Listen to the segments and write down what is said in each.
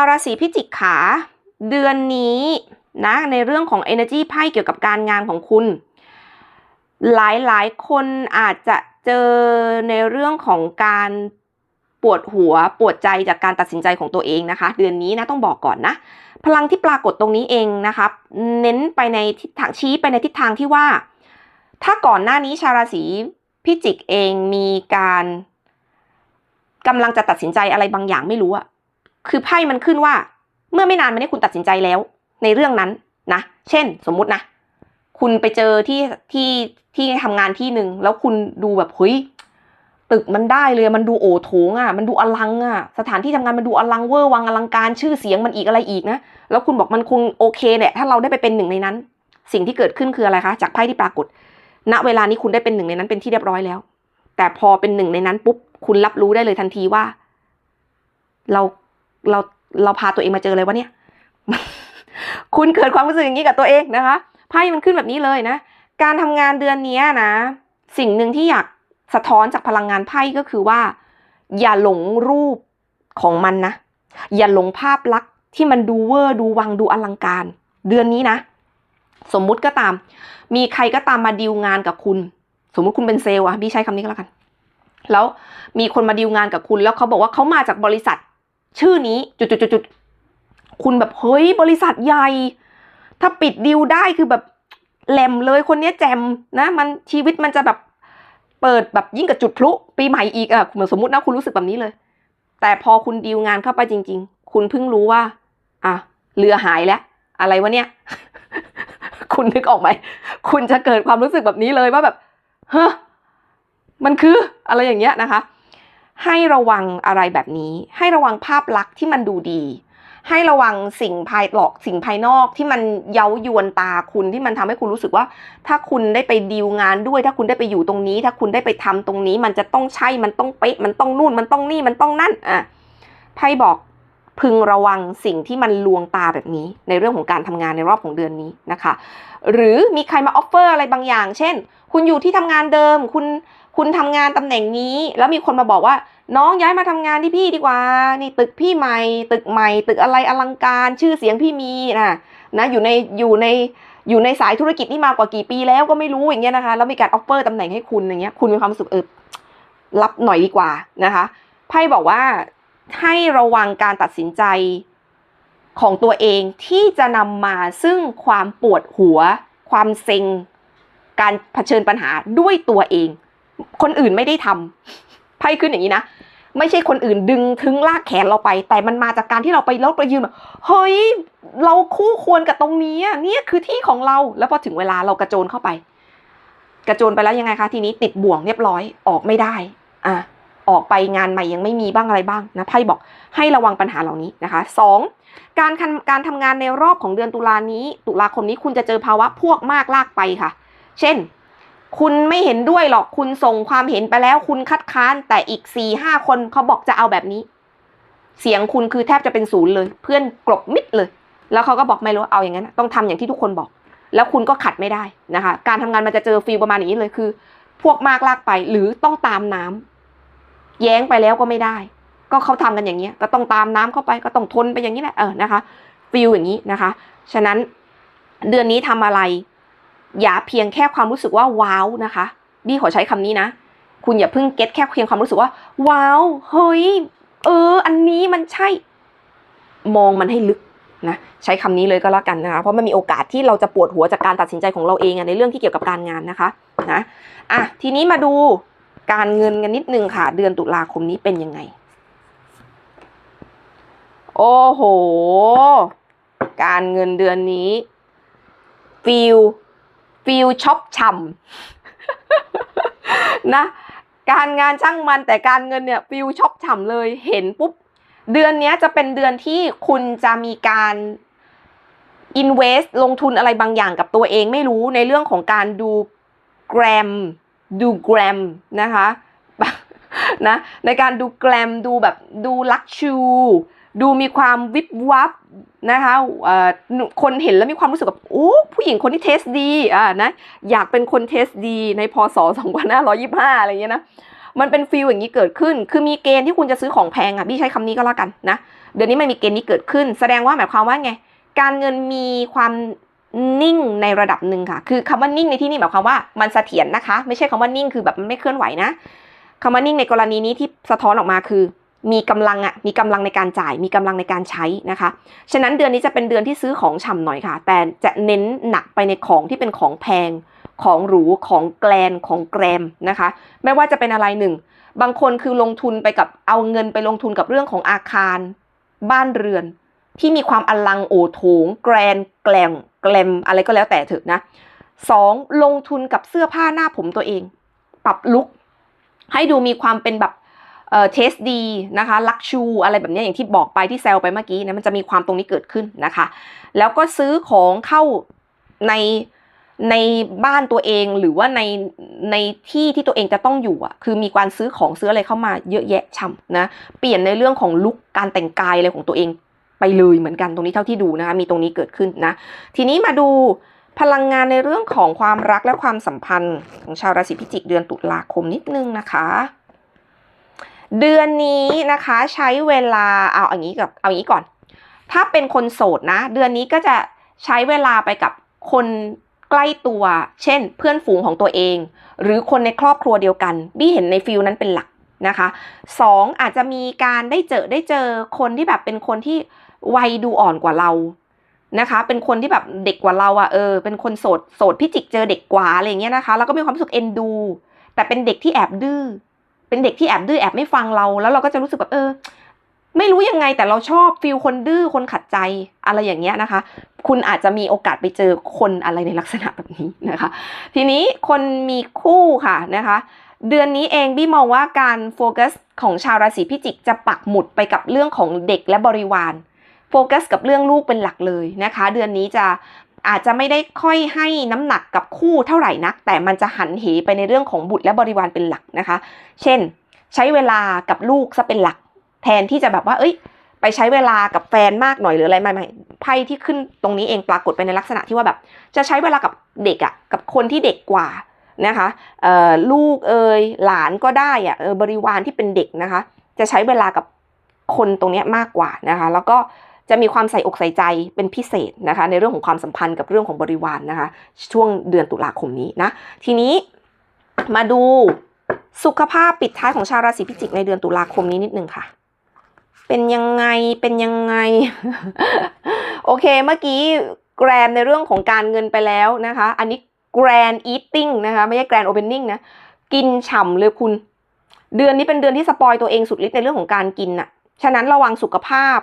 าวราศีพิจิกขาเดือนนี้นะในเรื่องของ energy ไพ่เกี่ยวกับการงานของคุณ หลายหลายๆคนอาจจะเจอในเรื่องของการปวดหัวปวดใจจากการตัดสินใจของตัวเองนะคะ เดือนนี้นะต้องบอกก่อนนะ พลังที่ปรากฏตรงนี้เองนะครับเน้นไปในทิศทางชี้ไปในทิศทางที่ว่า ถ้าก่อนหน้านี้ชาวราศีพิจิกเองมีการกำลังจะตัดสินใจอะไรบางอย่างไม่รู้อะ คือไพ่มันขึ้นว่า เมื่อไม่นานมานี้คุณตัดสินใจแล้ว ในเรื่องนั้นนะ เช่น สมมุตินะ คุณไปเจอที่ที่ที่ทำงานที่หนึ่งแล้วคุณดูแบบเฮ้ยตึกมันได้เลยมันดูโอโถงอะ มันดูอลังอะ สถานที่ทำงานมันดูอลังเวอร์วังอลังการชื่อเสียงมันอีกอะไรอีกนะ แล้วคุณบอกมันคงโอเคแหละถ้าเราได้ไปเป็นหนึ่งในนั้น สิ่งที่เกิดขึ้นคืออะไรคะจากไพ่ที่ปรากฏ ณเวลานี้คุณได้เป็นหนึ่งในนั้นเป็นที่เรียบร้อยแล้ว แต่พอเป็นหนึ่งในนั้นปุ๊บคุณรับรู้ได้เลยทันทีว่า เรา เราเราพาตัวเองมาเจออะไรวะเนี่ย คุณเกิดความรู้สึกอย่างนี้กับตัวเองนะคะไพ่มันขึ้นแบบนี้เลยนะ การทำงานเดือนนี้นะ สิ่งหนึ่งที่อยากสะท้อนจากพลังงานไพ่ก็คือว่า อย่าหลงรูปของมันนะ อย่าหลงภาพลักษณ์ที่มันดูเวอร์ดูวังดูอลังการ เดือนนี้นะ สมมุติก็ตาม มีใครก็ตามมาดีลงานกับคุณ สมมุติคุณเป็นเซลล์อะพี่ใช้คำนี้ก็แล้วกัน แล้วมีคนมาดีลงานกับคุณ แล้วเขาบอกว่าเขามาจากบริษัท ชื่อนี้จุดๆๆคุณแบบเฮ้ยบริษัทใหญ่ ถ้าปิดดีลได้คือแบบแหลมเลยคนนี้แจมนะ มันชีวิตมันจะแบบเปิดแบบยิ่งกับจุดพลุปีใหม่อีกอะเหมือนสมมตินะคุณรู้สึกแบบนี้เลย แต่พอคุณดีลงานเข้าไปจริง ๆ คุณเพิ่งรู้ว่า อะเรือหายแล้ว อะไรวะเนี่ย คุณนึกออกไหมคุณจะเกิดความรู้สึกแบบนี้เลยว่าแบบเฮ้อมันคืออะไรอย่างเงี้ยนะคะ ให้ระวังอะไรแบบนี้ ให้ระวังภาพลักษณ์ที่มันดูดี ให้ระวังสิ่งภายหลอกสิ่งภายนอกที่มันเย้ายวนตาคุณที่มันทำให้คุณรู้สึกว่า ถ้าคุณได้ไปดีลงานด้วย ถ้าคุณได้ไปอยู่ตรงนี้ ถ้าคุณได้ไปทำตรงนี้ มันจะต้องใช่มันต้องเป๊ะมันต้องนู่นมันต้องนี่มันต้องนั่นอะไพ่บอก พึงระวังสิ่งที่มันลวงตาแบบนี้ ในเรื่องของการทำงานในรอบของเดือนนี้นะคะ หรือมีใครมาออฟเฟอร์อะไรบางอย่าง เช่น คุณอยู่ที่ทำงานเดิม คุณคุณทำงานตำแหน่งนี้ แล้วมีคนมาบอกว่า น้องย้ายมาทำงานที่พี่ดีกว่า นี่ตึกพี่ใหม่ ตึกใหม่ ตึกอะไรอลังการ ชื่อเสียงพี่มีนะนะอยู่ในอยู่ในอยู่ในสายธุรกิจนี่มากว่ากี่ปีแล้วก็ไม่รู้อย่างเงี้ยนะคะแล้วมีการออฟเฟอร์ตำแหน่งให้คุณอย่างเงี้ยคุณมีความสึกเออรับหน่อยดีกว่านะคะไพ่บอกว่า ให้ระวังการตัดสินใจของตัวเองที่จะนำมาซึ่งความปวดหัว ความเซ็ง การเผชิญปัญหาด้วยตัวเอง คนอื่นไม่ได้ทำไพ่ขึ้นอย่างนี้นะ ไม่ใช่คนอื่นดึงถึงลากแขนเราไป แต่มันมาจากการที่เราไปแล้วไปยืนแบบเฮ้ยเราคู่ควรกับตรงนี้เนี่ยคือที่ของเราแล้วพอถึงเวลาเรากระโจนเข้าไป กระโจนไปแล้วยังไงคะทีนี้ติดบ่วงเรียบร้อยออกไม่ได้ อะ ออกไปงานใหม่ยังไม่มีบ้างอะไรบ้างนะไพ่บอกให้ระวังปัญหาเหล่านี้นะคะสองการคันการทำงานในรอบของเดือนตุลานี้ ตุลาคมนี้คุณจะเจอภาวะพวกมากลากไปค่ะ เช่น คุณไม่เห็นด้วยหรอกคุณส่งความเห็นไปแล้ว คุณคัดค้านแต่อีกสี่ห้าคนเขาบอกจะเอาแบบนี้ เสียงคุณคือแทบจะเป็นศูนย์เลย เพื่อนกลบมิดเลย แล้วเขาก็บอกไม่รู้เอาอย่างนั้น ต้องทำอย่างที่ทุกคนบอก แล้วคุณก็ขัดไม่ได้นะคะ การทำงานมันจะเจอฟีลประมาณนี้เลยคือ พวกมากลากไปหรือต้องตามน้ำ แย้งไปแล้วก็ไม่ได้ ก็เขาทำกันอย่างเงี้ยก็ต้องตามน้ำเข้าไปก็ต้องทนไปอย่างนี้แหละเออนะคะฟิลอย่างนี้นะคะ ฉะนั้นเดือนนี้ทำอะไร อย่าเพียงแค่ความรู้สึกว่าว้าวนะคะบี้ขอใช้คำนี้นะ คุณอย่าเพิ่งเก็ตแค่เพียงความรู้สึกว่า ว้าวเฮ้ยเออ อันนี้มันใช่ มองมันให้ลึกนะใช้คำนี้เลยก็แล้วกันนะคะเพราะมันมีโอกาสที่เราจะปวดหัวจากการตัดสินใจของเราเองในเรื่องที่เกี่ยวกับการงานนะคะนะอะทีนี้มาดู การเงินกันนิดนึงค่ะ เดือนตุลาคมนี้เป็นยังไง โอ้โห การเงินเดือนนี้ฟิลฟิลช็อปช่ำนะการงานช่างมันแต่การเงินเนี่ยฟิลช็อปฉ่ำเลยเห็นปุ๊บ เดือนนี้จะเป็นเดือนที่คุณจะมีการ invest ลงทุนอะไรบางอย่างกับตัวเองไม่รู้ในเรื่องของการดูแกรม ดูแกรมนะคะนะในการดูแกรมดูแบบดูลักชู ดูมีความวิบวับนะคะคนเห็นแล้วมีความรู้สึกแบบโอ้ผู้หญิงคนที่เทสดีอ่านะอยากเป็นคนเทสดีในพศ2525 อะไรเงี้ยนะมันเป็นฟีลอย่างนี้เกิดขึ้น คือมีเกณฑ์ที่คุณจะซื้อของแพงอะพี่ใช้คำนี้ก็แล้วกันนะ เดือนนี้มันมีเกณฑ์นี้เกิดขึ้น แสดงว่าหมายความว่าไง การเงินมีความ นิ่งในระดับหนึ่งค่ะ คือคำว่านิ่งในที่นี้หมายความว่ามันเสถียรนะคะ ไม่ใช่คำว่านิ่งคือแบบมันไม่เคลื่อนไหวนะคำว่านิ่งในกรณีนี้ที่สะท้อนออกมาคือ มีกำลังอะมีกำลังในการจ่าย มีกำลังในการใช้นะคะ ฉะนั้นเดือนนี้จะเป็นเดือนที่ซื้อของฉ่ำหน่อยค่ะ แต่จะเน้นหนักไปในของที่เป็นของแพง ของหรู ของแกลน ของแกรมนะคะ ไม่ว่าจะเป็นอะไรหนึ่ง บางคนคือลงทุนไปกับเอาเงินไปลงทุนกับเรื่องของอาคาร บ้านเรือน ที่มีความอลังโอโถง แกรนแกลม แกลมอะไรก็แล้วแต่เถอะนะสองลงทุนกับเสื้อผ้าหน้าผมตัวเอง ปรับลุคให้ดูมีความเป็นแบบเอ่อเทสดีนะคะลักชูอะไรแบบนี้อย่างที่บอกไปที่แซวไปเมื่อกี้นะมันจะมีความตรงนี้เกิดขึ้นนะคะ แล้วก็ซื้อของเข้าในในบ้านตัวเองหรือว่าในในที่ที่ตัวเองจะต้องอยู่อะคือมีการซื้อของซื้ออะไรเข้ามาเยอะแยะช่ำนะเปลี่ยนในเรื่องของลุคการแต่งกายอะไรของตัวเอง ไปเลยเหมือนกันตรงนี้เท่าที่ดูนะคะมีตรงนี้เกิดขึ้นนะ ทีนี้มาดูพลังงานในเรื่องของความรักและความสัมพันธ์ของชาวราศีพิจิกเดือนตุลาคมนิดนึงนะคะ เดือนนี้นะคะใช้เวลาเอาอย่างนี้กับเอาอย่างนี้ก่อน ถ้าเป็นคนโสดนะ เดือนนี้ก็จะใช้เวลาไปกับคนใกล้ตัว เช่น เพื่อนฝูงของตัวเอง หรือคนในครอบครัวเดียวกันบี้เห็นในฟิลนั้นเป็นหลักนะคะสองอาจจะมีการได้เจอได้เจอคนที่แบบเป็นคนที่ วัยดูอ่อนกว่าเรานะคะ เป็นคนที่แบบเด็กกว่าเราอะ่ะเออเป็นคนโสดโสดพิจิกเจอเด็กกว่าอะไรอย่างเงี้ยนะคะ แล้วก็มีความรู้สึกเอ็นดู แต่เป็นเด็กที่แอบดื้อเป็นเด็กที่แอบดื้อแอบไม่ฟังเรา แล้วเราก็จะรู้สึกแบบเออ ไม่รู้ยังไงแต่เราชอบฟิลคนดื้อคนขัดใจอะไรอย่างเงี้ยนะคะ คุณอาจจะมีโอกาสไปเจอคนอะไรในลักษณะแบบนี้นะคะ ทีนี้คนมีคู่ค่ะนะคะเดือนนี้เองบี้มองว่าการโฟกัสของชาวราศีพิจิกจะปักหมุดไปกับเรื่องของเด็กและบริวาร โฟกัสกับเรื่องลูกเป็นหลักเลยนะคะ เดือนนี้จะอาจจะไม่ได้ค่อยให้น้ำหนักกับคู่เท่าไหร่นัก แต่มันจะหันเหไปในเรื่องของบุตรและบริวารเป็นหลักนะคะ เช่น ใช้เวลากับลูกซะเป็นหลัก แทนที่จะแบบว่า เอ้ย ไปใช้เวลากับแฟนมากหน่อยหรืออะไรไม่ไม่ไพ่ที่ขึ้นตรงนี้เองปรากฏไปในลักษณะที่ว่าแบบ จะใช้เวลากับเด็กอะ่ะกับคนที่เด็กกว่านะคะลูกเอยหลานก็ได้อะ่ะบริวารที่เป็นเด็กนะคะ จะใช้เวลากับคนตรงนี้มากกว่านะคะ แล้วก็ จะมีความใส่อกใส่ใจเป็นพิเศษนะคะ ในเรื่องของความสัมพันธ์กับเรื่องของบริวารนนะคะ ช่วงเดือนตุลาคมนี้นะ ทีนี้มาดูสุขภาพปิดท้ายของชาวราศีพิจิกในเดือนตุลาคมนี้นิดนึงค่ะ เป็นยังไงเป็นยังไง โอเคเมื่อกี้แกรนในเรื่องของการเงินไปแล้วนะคะ อันนี้ grand eating นะคะ ไม่ใช่ grand opening นะ กินฉ่ำเลยคุณ เดือนนี้เป็นเดือนที่สปอยตัวเองสุดฤทธิ์ในเรื่องของการกินน่ะฉะนั้นระวังสุขภาพ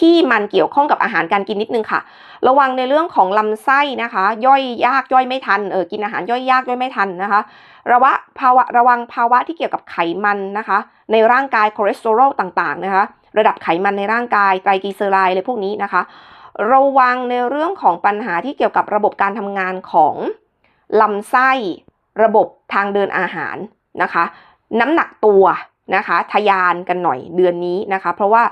ที่มันเกี่ยวข้องกับอาหารการกินนิดนึงค่ะ ระวังในเรื่องของลำไส้นะคะ ย่อยยากย่อยไม่ทันเออกินอาหารย่อยยากย่อยไม่ทันนะคะระวะภาวะระวังภาวะที่เกี่ยวกับไขมันนะคะ ในร่างกายคอเลสเตอรอลต่างๆนะคะ ระดับไขมันในร่างกายไตรกลีเซอไรด์อะไรพวกนี้นะคะ ระวังในเรื่องของปัญหาที่เกี่ยวกับระบบการทำงานของลำไส้ ระบบทางเดินอาหารนะคะ น้ำหนักตัวนะคะทะยานกันหน่อยเดือนนี้นะคะ เพราะว่า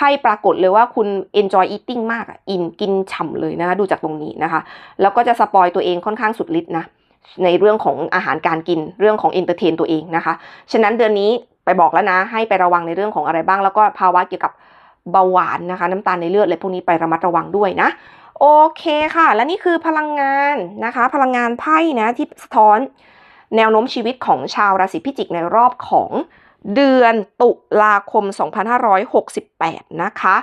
ไพ่ปรากฏเลยว่าคุณ enjoy eating มากอะอินกินฉ่ำเลยนะคะดูจากตรงนี้นะคะ แล้วก็จะสปอยตัวเองค่อนข้างสุดฤทธิ์นะในเรื่องของอาหารการกินเรื่องของเอนเตอร์เทนตัวเองนะคะฉะนั้นเดือนนี้ไปบอกแล้วนะให้ไประวังในเรื่องของอะไรบ้าง แล้วก็ภาวะเกี่ยวกับเบาหวานนะคะ น้ำตาลในเลือดอะไรพวกนี้ไประมัดระวังด้วยนะ โอเคค่ะ และนี่คือพลังงานนะคะ พลังงานไพ่นะที่สะท้อนแนวโน้มชีวิตของชาวราศีพิจิกในรอบของ เดือนตุลาคม 2568 นะคะ